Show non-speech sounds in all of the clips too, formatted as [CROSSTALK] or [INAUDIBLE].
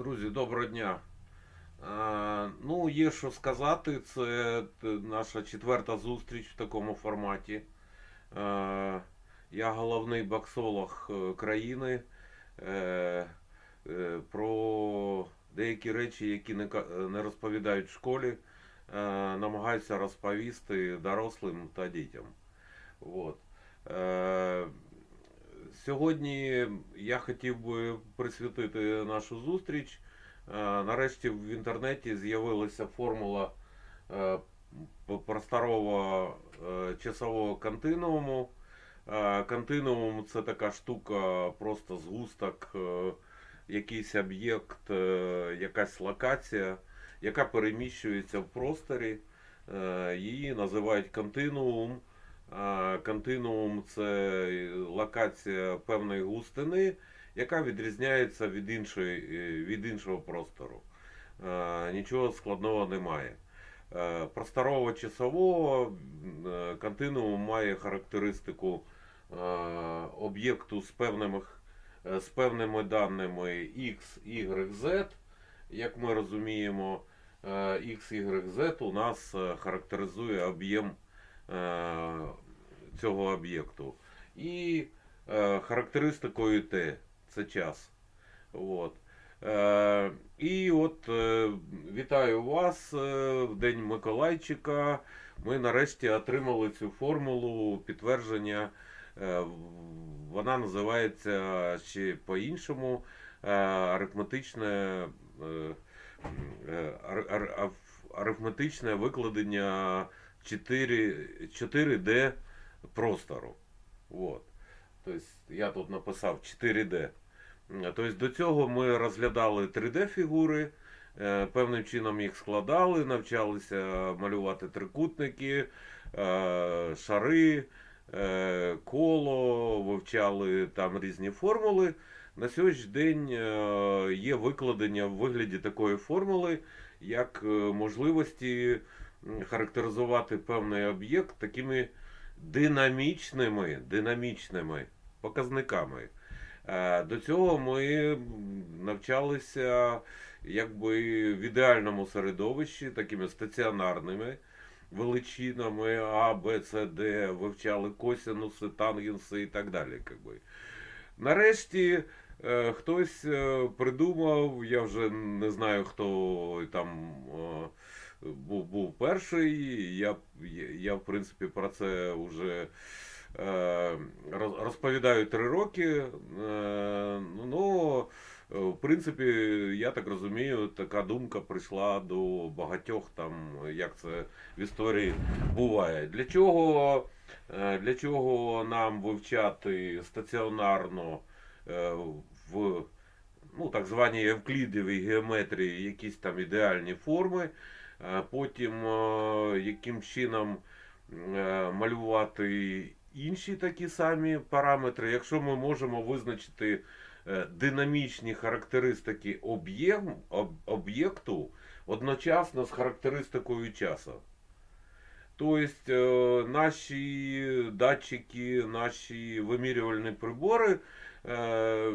Друзі, доброго дня. Е, ну, є що сказати. Це наша четверта зустріч в такому форматі. Е, я головний боксолог е, країни. Е, е, про деякі речі, які не, ка- не розповідають в школі, е, намагаюся розповісти дорослим та дітям. От. Е, Сьогодні я хотів би присвятити нашу зустріч. Е, Нарешті в інтернеті з'явилася формула е, просторового е, часового континууму. Континуум це така штука, просто згусток, якийсь об'єкт, якась локація, яка переміщується в просторі. Її називають континуум. Континуум це локація певної густини, яка відрізняється від, іншої, е, від іншого простору. Нічого складного немає. Е, Просторово-часового е, континуум має характеристику об'єкту з певними, з певними даними X, Y, Z. Як ми розуміємо, X, Y, Z у нас характеризує об'єм цього об'єкту. І е, характеристикою Т це час. От. Е, і от е, вітаю вас е, в День Миколайчика. Ми нарешті отримали цю формулу підтвердження. Е, вона називається ще по-іншому е, арифметичне, е, е, ар- ар- ар- арифметичне викладення 4, 4D простору. Вот. Тобто я тут написав 4D. Тобто до цього ми розглядали 3D-фігури, е, певним чином їх складали, навчалися малювати трикутники, е, шари, е, коло, вивчали там різні формули. На сьогоднішній день є викладення в вигляді такої формули, як можливості характеризувати певний об'єкт такими динамічними, динамічними показниками. Е, До цього ми навчалися якби в ідеальному середовищі, такими стаціонарними величинами А, Б, С, Д, вивчали косинуси, тангенси і так далі. Якби. Нарешті е, хтось е, придумав, я вже не знаю, хто там був, був перший. Я, я, в принципі, про це вже е, розповідаю три роки. Е, ну, е, в принципі, я так розумію, така думка прийшла до багатьох там, як це в історії буває. Для чого, е, для чого нам вивчати стаціонарно е, в ну, так званій евклідовій геометрії якісь там ідеальні форми, потім е, яким чином е, малювати інші такі самі параметри, якщо ми можемо визначити е, динамічні характеристики об'єкту одночасно з характеристикою часу. Тобто е, наші датчики, наші вимірювальні прибори е, е,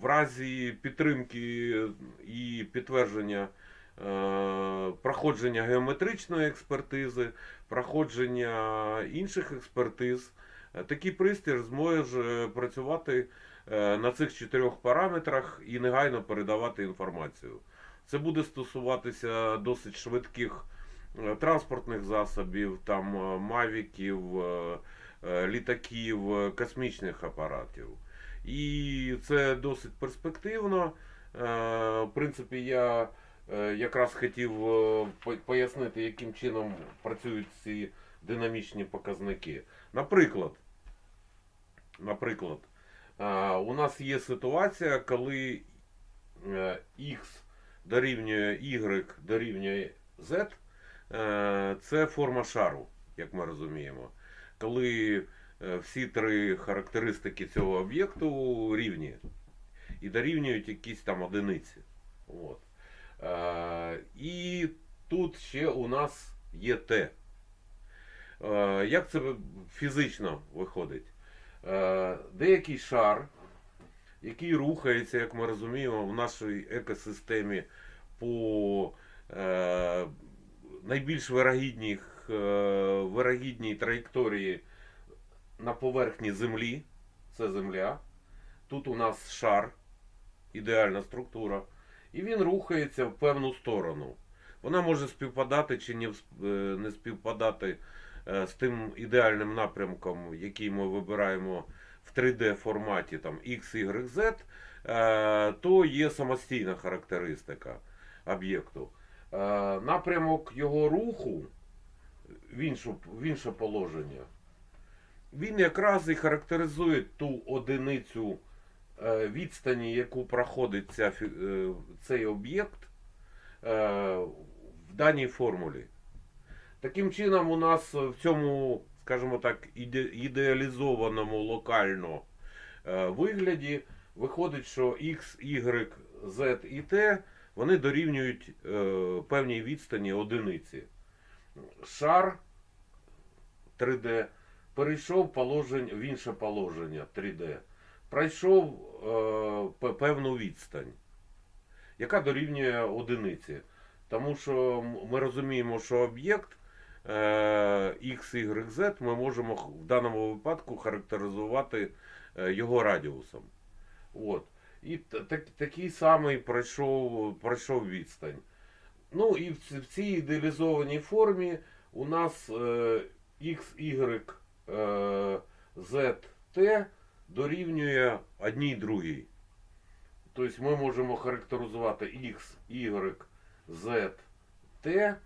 в разі підтримки і підтвердження е, проходження геометричної експертизи, проходження інших експертиз, е, такий пристрій зможе працювати е, на цих чотирьох параметрах і негайно передавати інформацію. Це буде стосуватися досить швидких е, транспортних засобів, там е, мавіків, е, е, літаків, е, космічних апаратів. І це досить перспективно. Е, В принципі, я е, якраз хотів е, пояснити, яким чином працюють ці динамічні показники. Наприклад, наприклад, е, у нас є ситуація, коли е, X дорівнює Y дорівнює Z, е, це форма шару, як ми розуміємо. Коли е, всі три характеристики цього об'єкту рівні і дорівнюють якісь там одиниці. От. Е, і тут ще у нас є Т. Е, як це фізично виходить? Е, деякий шар який рухається, як ми розуміємо, в нашій екосистемі по найбільш вирогідній траєкторії на поверхні Землі. Це Земля. Тут у нас шар, ідеальна структура. І він рухається в певну сторону. Вона може співпадати чи не, е, співпадати е, з тим ідеальним напрямком, який ми вибираємо в 3D форматі там X, Y, Z, е, то є самостійна характеристика об'єкту. Напрямок його руху в, іншу, в інше положення. Він якраз і характеризує ту одиницю відстані, яку проходить ця, е, цей об'єкт е, в даній формулі. Таким чином, у нас в цьому, скажімо так, іде- ідеалізованому локально е, вигляді виходить, що X, Y, Z і T вони дорівнюють е, певній відстані одиниці. Шар 3D перейшов положень, в інше положення 3D. Пройшов е, певну відстань, яка дорівнює одиниці. Тому що ми розуміємо, що об'єкт е, X, Y, Z ми можемо в даному випадку характеризувати е, його радіусом. От. І так, такий самий пройшов, пройшов відстань. Ну і в, в цій ідеалізованій формі у нас е, X, Y, е, Z, T дорівнює одній другій. Тобто ми можемо характеризувати X, Y, Z, T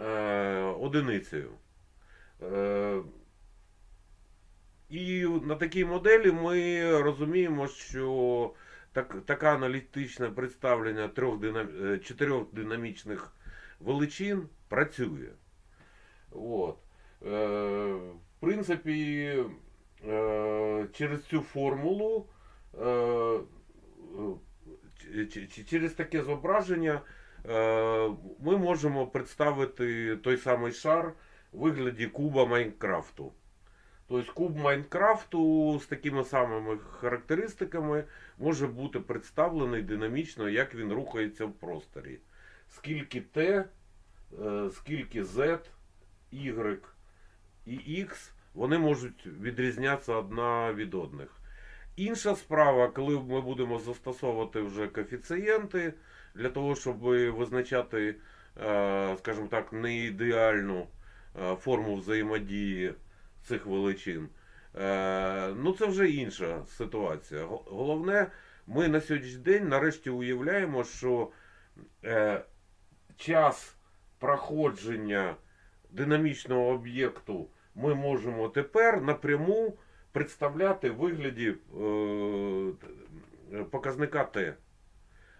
е, одиницею. Е, і на такій моделі ми розуміємо, що так, таке аналітичне представлення трьох динам, е, чотирьох динамічних величин працює. От. Е, в принципі, е, через цю формулу, е, е, через таке зображення е, ми можемо представити той самий шар в вигляді куба Майнкрафту. Тобто куб Майнкрафту з такими самими характеристиками може бути представлений динамічно, як він рухається в просторі. Скільки е, скільки Z, Y і X, вони можуть відрізнятися одна від одних. Інша справа, коли ми будемо застосовувати вже коефіцієнти для того, щоб визначати, е, скажімо так, не ідеальну е, форму взаємодії цих величин. Е, Ну, це вже інша ситуація. Головне, ми на сьогоднішній день нарешті уявляємо, що час проходження динамічного об'єкту ми можемо тепер напряму представляти в вигляді е, показника Т.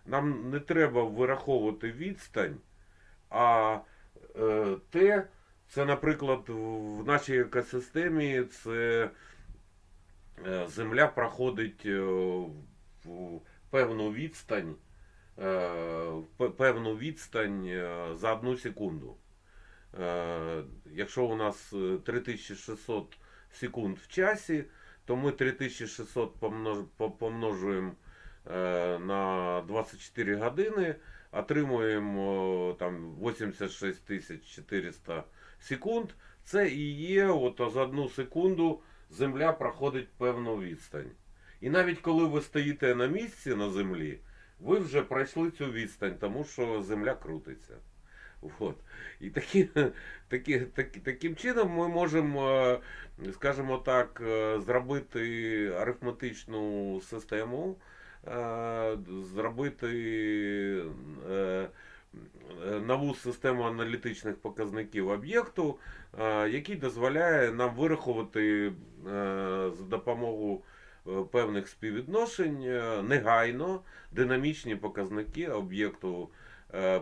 Нам не треба вираховувати відстань, а е, Т це, наприклад, в нашій екосистемі це е, Земля проходить е, в певну відстань, е, певну відстань е, за одну секунду. Е, Якщо у нас е, 3600 секунд в часі, то ми 3600 помножуємо е, на 24 години, отримуємо е, там 86 400 секунд. Це і є, от за одну секунду Земля проходить певну відстань. І навіть коли ви стоїте на місці на землі, ви вже пройшли цю відстань, тому що Земля крутиться. От. І такі, [LAUGHS] такі, такі, таким чином ми можемо, е, скажімо так, зробити арифметичну систему, зробити е, нову систему аналітичних показників об'єкту, який дозволяє нам вирахувати е, за допомогою е, певних співвідношень е, негайно динамічні показники об'єкту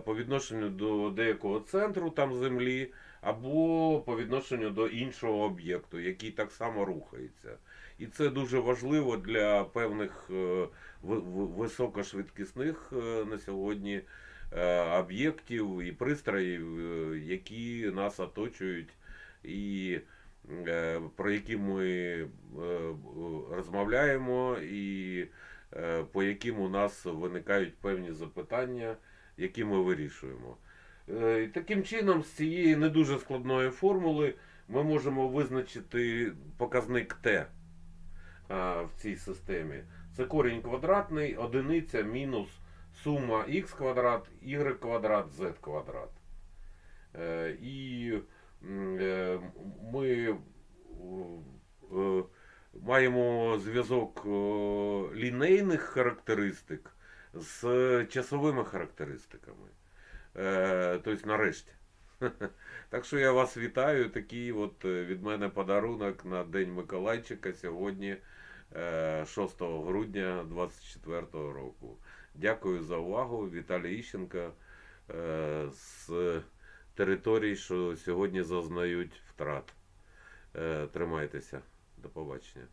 по відношенню до деякого центру там землі, або по відношенню до іншого об'єкту, який так само рухається. І це дуже важливо для певних е, ви- ви- високошвидкісних е, на сьогодні е, об'єктів і пристроїв, е, які нас оточують, і е, про які ми е, розмовляємо, і е, по яким у нас виникають певні запитання, які ми вирішуємо. Е, таким чином, з цієї не дуже складної формули ми можемо визначити показник Т в цій системі. Це корінь квадратний, одиниця мінус сума х квадрат, y квадрат, z квадрат. Е, І е, ми е, маємо зв'язок е, лінейних характеристик з часовими характеристиками. Е, Тобто нарешті. [LAUGHS] Так що я вас вітаю. Такий от е, від мене подарунок на День Миколайчика сьогодні, е, 6 грудня 2024 року. Дякую за увагу. Віталій Іщенко е, з територій, що сьогодні зазнають втрат. Е, Тримайтеся. До побачення.